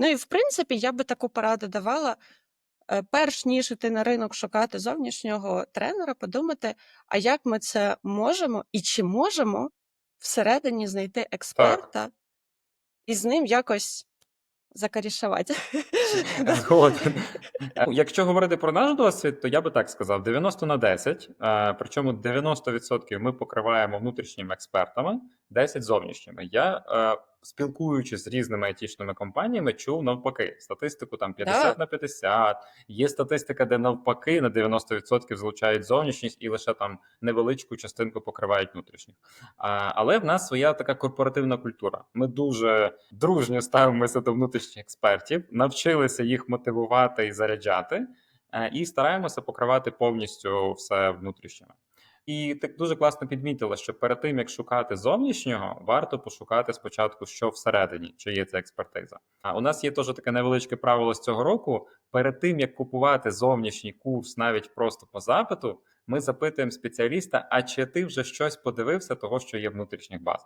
Ну і в принципі, я би таку пораду давала. е, Перш ніж іти на ринок шукати зовнішнього тренера, подумати, а як ми це можемо і чи можемо всередині знайти експерта і з ним якось закарішувати. Е, Якщо говорити про наш досвід, то я би так сказав: 90 на 10. е, Причому 90% ми покриваємо внутрішніми експертами, 10 зовнішніми. Я спілкуючись з різними айтішними компаніями, чув навпаки статистику там 50 Да. на 50. Є статистика, де навпаки на 90% залучають зовнішність і лише там невеличку частинку покривають внутрішніх. А, але в нас своя така корпоративна культура. Ми дуже дружньо ставимося до внутрішніх експертів, навчилися їх мотивувати і заряджати, е, і стараємося покривати повністю все внутрішнє. І так дуже класно підмітила, що перед тим як шукати зовнішнього, варто пошукати спочатку, що всередині, чи є ця експертиза. А у нас є теж таке невеличке правило з цього року. Перед тим як купувати зовнішній курс, навіть просто по запиту, ми запитуємо спеціаліста: а чи ти вже щось подивився, того що є внутрішніх базах?